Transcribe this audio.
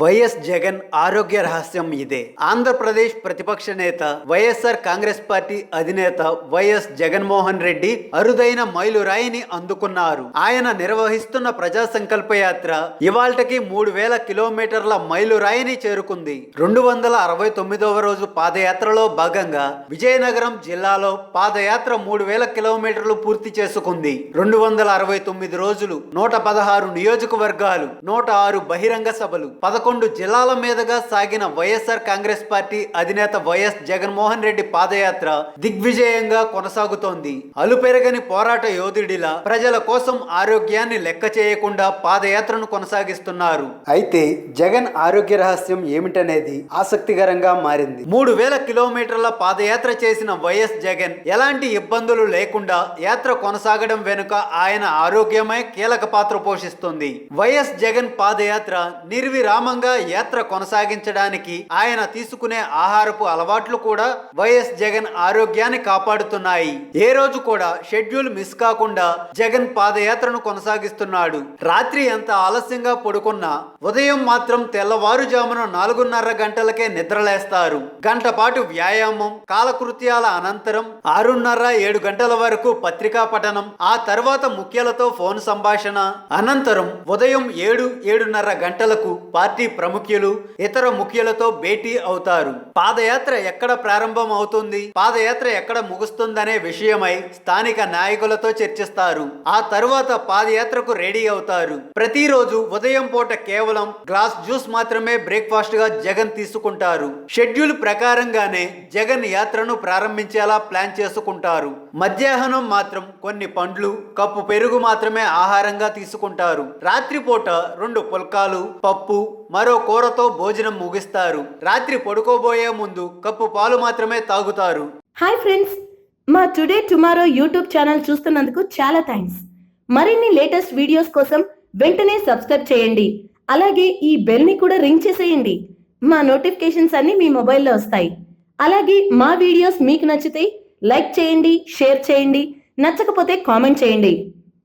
YS Jagan ఆరోగ్య రహస్యం ఇదే. ఆంధ్రప్రదేశ్ ప్రతిపక్ష నేత వైఎస్ఆర్ కాంగ్రెస్ పార్టీ అధినేత వైఎస్ జగన్మోహన్ రెడ్డి అరుదైన మైలురాయిని అందుకున్నారు. ఆయన నిర్వహిస్తున్న ప్రజా సంకల్ప యాత్ర ఇవాళకి మూడు వేల కిలోమీటర్ల మైలురాయిని చేరుకుంది. రెండు వందల అరవై తొమ్మిదవ రోజు పాదయాత్రలో భాగంగా విజయనగరం జిల్లాలో పాదయాత్ర మూడు వేల కిలోమీటర్లు పూర్తి చేసుకుంది. రెండు వందల అరవై తొమ్మిది రోజులు నూట పదహారు నియోజకవర్గాలు నూట ఆరు బహిరంగ సభలు పదకొండు జిల్లాల మీదుగా సాగిన వైఎస్ఆర్ కాంగ్రెస్ పార్టీ అధినేత వైఎస్ జగన్మోహన్ రెడ్డి పాదయాత్ర దిగ్విజయంగా కొనసాగుతోంది. అలుపెరగని పోరాట యోధుడిలా ప్రజల కోసం ఆరోగ్యాన్ని లెక్క చేయకుండా పాదయాత్రను కొనసాగిస్తున్నారు. అయితే జగన్ ఆరోగ్య రహస్యం ఏమిటనేది ఆసక్తికరంగా మారింది. మూడు వేల కిలోమీటర్ల పాదయాత్ర చేసిన వైఎస్ జగన్ ఎలాంటి ఇబ్బందులు లేకుండా యాత్ర కొనసాగడం వెనుక ఆయన ఆరోగ్యమే కీలక పాత్ర పోషిస్తుంది. వైఎస్ జగన్ పాదయాత్ర క్రమంగా యాత్ర కొనసాగించడానికి ఆయన తీసుకునే ఆహారపు అలవాట్లు కూడా వైఎస్ జగన్ ఆరోగ్యాన్ని కాపాడుతున్నాయి. ఏ రోజు కూడా షెడ్యూల్ మిస్ కాకుండా జగన్ పాదయాత్రను కొనసాగిస్తున్నాడు. రాత్రి ఎంత ఆలస్యంగా పడుకున్నా ఉదయం మాత్రం తెల్లవారుజామున నాలుగున్నర గంటలకే నిద్రలేస్తారు. గంట పాటు వ్యాయామం కాలకృత్యాల అనంతరం ఆరున్నర ఏడు గంటల వరకు పత్రికా పఠనం ఆ తర్వాత ముఖ్యులతో ఫోన్ సంభాషణ అనంతరం ఉదయం ఏడు ఏడున్నర గంటలకు పార్టీ ప్రముఖులు ఇతర ముఖ్యులతో భేటీ అవుతారు. పాదయాత్ర ఎక్కడ ప్రారంభం అవుతుంది పాదయాత్ర ఎక్కడ ముగుస్తుందనే విషయమై స్థానిక నాయకులతో చర్చిస్తారు. ఆ తరువాత పాదయాత్రకు రెడీ అవుతారు. ప్రతిరోజు ఉదయం పూట కేవలం గ్లాస్ జ్యూస్ మాత్రమే బ్రేక్ఫాస్ట్గా జగన్ తీసుకుంటారు. షెడ్యూల్ ప్రకారంగానే జగన్ యాత్రను ప్రారంభించేలా ప్లాన్ చేసుకుంటారు. మధ్యాహ్నం మాత్రం కొన్ని పండ్లు కప్పు పెరుగు మాత్రమే ఆహారంగా తీసుకుంటారు. రాత్రిపూట రెండు పుల్కాలు పప్పు మరో కూరతో భోజనం ముగిస్తారు. రాత్రి పడుకోబోయే ముందు కప్పు పాలు మాత్రమే తాగుతారు. హాయ్ ఫ్రెండ్స్ మా టుడే టుమారో యూట్యూబ్ ఛానల్ చూస్తున్నందుకు చాలా థ్యాంక్స్ మరిన్ని లేటెస్ట్ వీడియోస్ కోసం వెంటనే సబ్స్క్రైబ్ చేయండి. అలాగే ఈ బెల్ని కూడా రింగ్ చేసేయండి. మా నోటిఫికేషన్స్ అన్ని మీ మొబైల్లో వస్తాయి. అలాగే మా వీడియోస్ మీకు నచ్చితే లైక్ చేయండి షేర్ చేయండి నచ్చకపోతే కామెంట్ చేయండి.